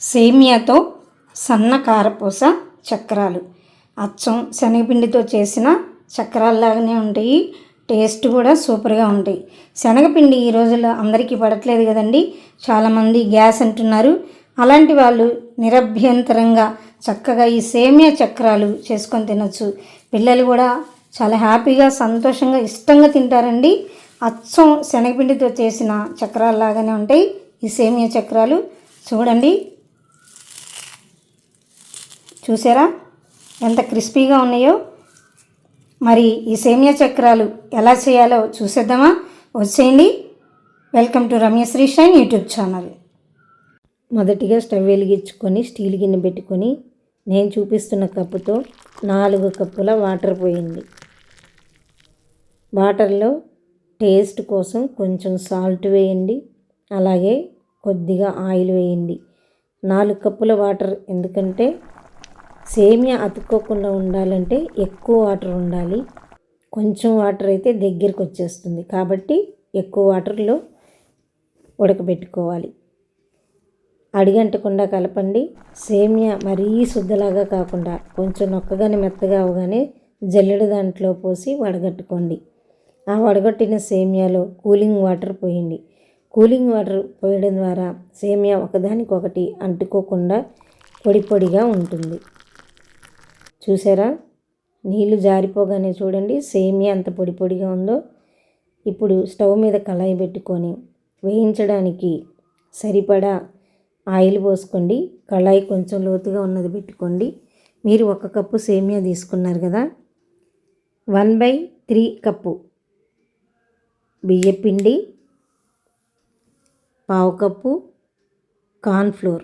సేమియాతో సన్న కారపూస చక్రాలు. అచ్చం శనగపిండితో చేసిన చక్రాల్లాగానే ఉంటాయి. టేస్ట్ కూడా సూపర్గా ఉంటాయి. శనగపిండి ఈ రోజుల్లో అందరికీ పడట్లేదు కదండి. చాలామంది గ్యాస్ అంటున్నారు. అలాంటి వాళ్ళు నిరభ్యంతరంగా చక్కగా ఈ సేమియా చక్రాలు చేసుకొని తినొచ్చు. పిల్లలు కూడా చాలా హ్యాపీగా సంతోషంగా ఇష్టంగా తింటారండి. అచ్చం శనగపిండితో చేసిన చక్రాల్లాగానే ఉంటాయి ఈ సేమియా చక్రాలు. చూడండి. చూసారా? ఎంత క్రిస్పీగా ఉన్నాయో. మరి ఈ సేమియా చక్రాలు ఎలా చేయాలో చూసేద్దామా? వచ్చేయండి. Welcome to Ramyasri shine YouTube channel. మొదటిగా స్టవ్ వెలిగించుకొని స్టీల్ గిన్నె పెట్టుకొని నేను చూపిస్తున్న కప్పుతో నాలుగు కప్పుల వాటర్ పోయింది వాటర్లో టేస్ట్ కోసం కొంచెం సాల్ట్ వేయండి. అలాగే కొద్దిగా ఆయిల్ వేయండి. నాలుగు కప్పుల వాటర్ ఎందుకంటే సేమియా అతుక్కోకుండా ఉండాలంటే ఎక్కువ వాటర్ ఉండాలి. కొంచెం వాటర్ అయితే దగ్గరికి వచ్చేస్తుంది. కాబట్టి ఎక్కువ వాటర్లో ఉడకబెట్టుకోవాలి. అడిగంటకుండా కలపండి. సేమియా మరీ శుద్ధలాగా కాకుండా కొంచెం నొక్కగానే మెత్తగా అవగానే జల్లెడ దాంట్లో పోసి వడగట్టుకోండి. ఆ వడగట్టిన సేమియాలో కూలింగ్ వాటర్ పోయండి. కూలింగ్ వాటర్ పోయడం ద్వారా సేమియా ఒకదానికొకటి అంటుకోకుండా పొడి పొడిగా ఉంటుంది. చూసారా? నీళ్ళు జారిపోగానే చూడండి సేమియా అంత పొడి పొడిగా ఉందో. ఇప్పుడు స్టవ్ మీద కళాయి పెట్టుకొని వేయించడానికి సరిపడా ఆయిల్ పోసుకోండి. కళాయి కొంచెం లోతుగా ఉన్నది పెట్టుకోండి. మీరు ఒక కప్పు సేమియా తీసుకున్నారు కదా? వన్ బై త్రీ కప్పు బియ్యపిండి పావు కప్పు కార్న్ఫ్లోర్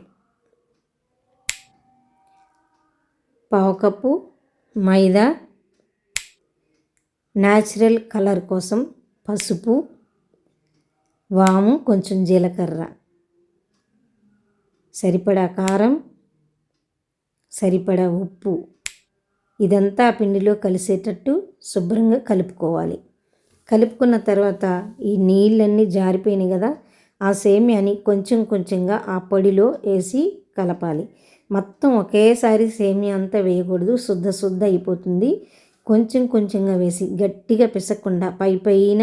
పావు కప్పు మైదా. న్యాచురల్ కలర్ కోసం పసుపు వాము కొంచెం జీలకర్ర. సరిపడా కారం సరిపడా ఉప్పు. ఇదంతా పిండిలో కలిసేటట్టు శుభ్రంగా కలుపుకోవాలి. కలుపుకున్న తర్వాత ఈ నీళ్ళన్నీ జారిపోయినాయి కదా ఆ సేమ్యాని కొంచెం కొంచెంగా ఆ పొడిలో వేసి కలపాలి. మొత్తం ఒకేసారి సేమియా అంతా వేయకూడదు. శుద్ధ శుద్ధ అయిపోతుంది. కొంచెం కొంచెంగా వేసి గట్టిగా పిసకుండా పై పైన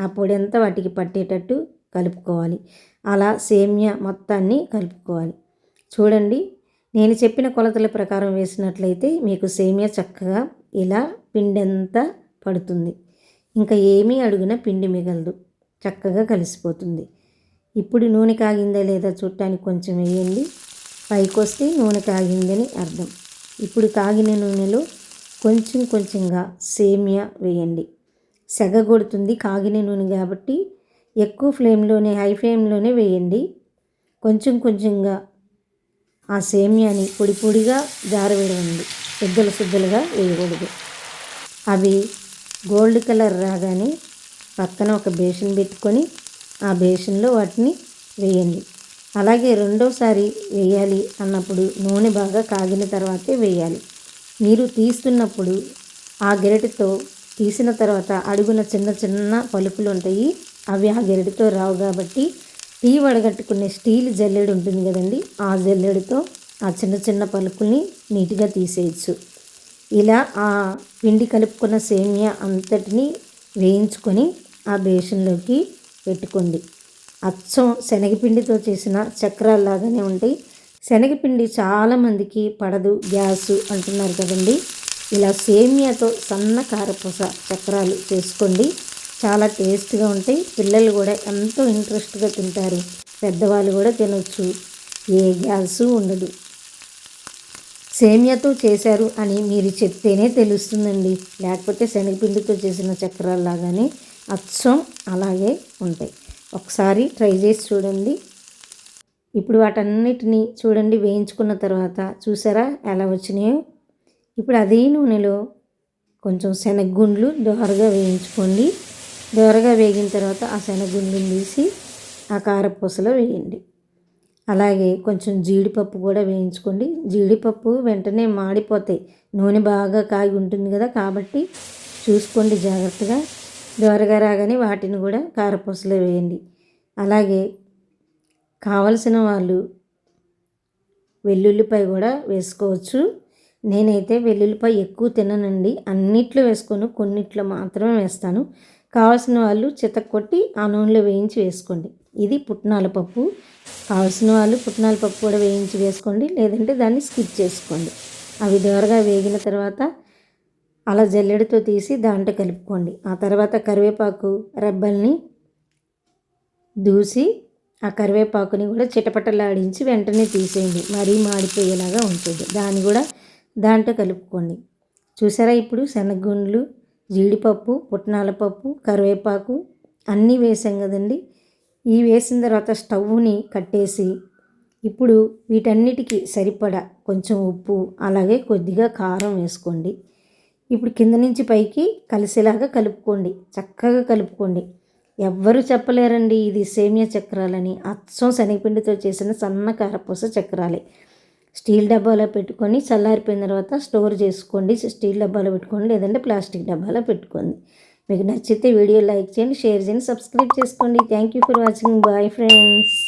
ఆ పొడి అంతా వాటికి పట్టేటట్టు కలుపుకోవాలి. అలా సేమియా మొత్తాన్ని కలుపుకోవాలి. చూడండి నేను చెప్పిన కొలతల ప్రకారం వేసినట్లయితే మీకు సేమియా చక్కగా ఇలా పిండంతా పడుతుంది. ఇంకా ఏమీ అడుగున పిండి మిగలదు. చక్కగా కలిసిపోతుంది. ఇప్పుడు నూనె కాగిందా లేదా చూడటానికి కొంచెం వేయండి. పైకి వస్తే నూనె కాగిందని అర్థం. ఇప్పుడు కాగిన నూనెలో కొంచెం కొంచెంగా సేమియా వేయండి. సెగ కొడుతుంది కాగిన నూనె కాబట్టి ఎక్కువ ఫ్లేమ్లోనే హై ఫ్లేమ్లోనే వేయండి. కొంచెం కొంచెంగా ఆ సేమియాని పొడి పొడిగా జారవేయండి శుద్ధలు శుద్ధలుగా వేయకూడదు. అవి గోల్డ్ కలర్ రాగానే పక్కన ఒక బేషన్ పెట్టుకొని ఆ బేషన్లో వాటిని వేయండి. అలాగే రెండోసారి వేయాలి అన్నప్పుడు నూనె బాగా కాగిన తర్వాతే వేయాలి. మీరు తీస్తున్నప్పుడు ఆ గెరటితో తీసిన తర్వాత అడుగున చిన్న చిన్న పలుకులు ఉంటాయి అవి ఆ గెరటితో రావు కాబట్టి టీ వడగట్టుకునే స్టీల్ జల్లెడు ఉంటుంది కదండి ఆ జల్లెడుతో ఆ చిన్న చిన్న పలుకుల్ని నీట్గా తీసేయచ్చు. ఇలా ఆ పిండి కలుపుకున్న సేమియా అంతటిని వేయించుకొని ఆ బేషన్లోకి పెట్టుకోండి. అచ్చం శనగపిండితో చేసిన చక్రాల్లాగానే ఉంటాయి. శనగపిండి చాలామందికి పడదు గ్యాస్ అంటున్నారు కదండి. ఇలా సేమియాతో సన్న కారపూస చక్రాలు చేసుకోండి. చాలా టేస్ట్గా ఉంటాయి. పిల్లలు కూడా ఎంతో ఇంట్రెస్ట్గా తింటారు. పెద్దవాళ్ళు కూడా తినొచ్చు. ఏ గ్యాస్ ఉండదు. సేమియాతో చేశారు అని మీరు చెప్తేనే తెలుస్తుందండి. లేకపోతే శనగపిండితో చేసిన చక్రాల్లాగానే అచ్చం అలాగే ఉంటాయి. ఒకసారి ట్రై చేసి చూడండి. ఇప్పుడు వాటన్నిటిని చూడండి వేయించుకున్న తర్వాత చూసారా ఎలా వచ్చినాయో? ఇప్పుడు అదే నూనెలో కొంచెం శనగగుండ్లు దోరగా వేయించుకోండి. దోరగా వేగిన తర్వాత ఆ శనగగుండ్లను తీసి ఆ కారపూసలో వేయండి. అలాగే కొంచెం జీడిపప్పు కూడా వేయించుకోండి. జీడిపప్పు వెంటనే మాడిపోతాయి. నూనె బాగా కాగి ఉంటుంది కదా కాబట్టి చూసుకోండి జాగ్రత్తగా. దోరగా రాగానే వాటిని కూడా కారపూసలో వేయండి. అలాగే కావలసిన వాళ్ళు వెల్లుల్లిపాయ కూడా వేసుకోవచ్చు. నేనైతే వెల్లుల్లిపాయ ఎక్కువ తిననండి. అన్నిట్లో వేసుకోను కొన్నిట్లో మాత్రమే వేస్తాను. కావాల్సిన వాళ్ళు చితక్కొట్టి ఆ నూనెలో వేయించి వేసుకోండి. ఇది పుట్నాల పప్పు. కావాల్సిన వాళ్ళు పుట్నాల పప్పు కూడా వేయించి వేసుకోండి. లేదంటే దాన్ని స్కిప్ చేసుకోండి. అవి దోరగా వేగిన తర్వాత అలా జల్లెడతో తీసి దాంట్లో కలుపుకోండి. ఆ తర్వాత కరివేపాకు రెబ్బల్ని దూసి ఆ కరివేపాకుని కూడా చిటపటలాడించి వెంటనే తీసేయండి. మరీ మాడిపోయేలాగా ఉంటుంది. దాన్ని కూడా దాంట్లో కలుపుకోండి. చూసారా ఇప్పుడు శనగగుండ్లు జీడిపప్పు పుట్నాల పప్పు కరివేపాకు అన్నీ వేసాం కదండి. ఈ వేసిన తర్వాత స్టవ్ని కట్టేసి ఇప్పుడు వీటన్నిటికీ సరిపడా కొంచెం ఉప్పు అలాగే కొద్దిగా కారం వేసుకోండి. ఇప్పుడు కింద నుంచి పైకి కలిసేలాగా కలుపుకోండి. చక్కగా కలుపుకోండి. ఎవ్వరు చెప్పలేరండి ఇది సేమియా చక్రాలని. అచ్చం శనగపిండితో చేసిన సన్న కారపూస చక్రాలే. స్టీల్ డబ్బాలో పెట్టుకొని చల్లారిపోయిన తర్వాత స్టోర్ చేసుకోండి. స్టీల్ డబ్బాలో పెట్టుకోండి లేదంటే ప్లాస్టిక్ డబ్బాలో పెట్టుకోండి. మీకు నచ్చితే వీడియో లైక్ చేయండి షేర్ చేయండి సబ్స్క్రైబ్ చేసుకోండి. Thank you for watching. Bye friends.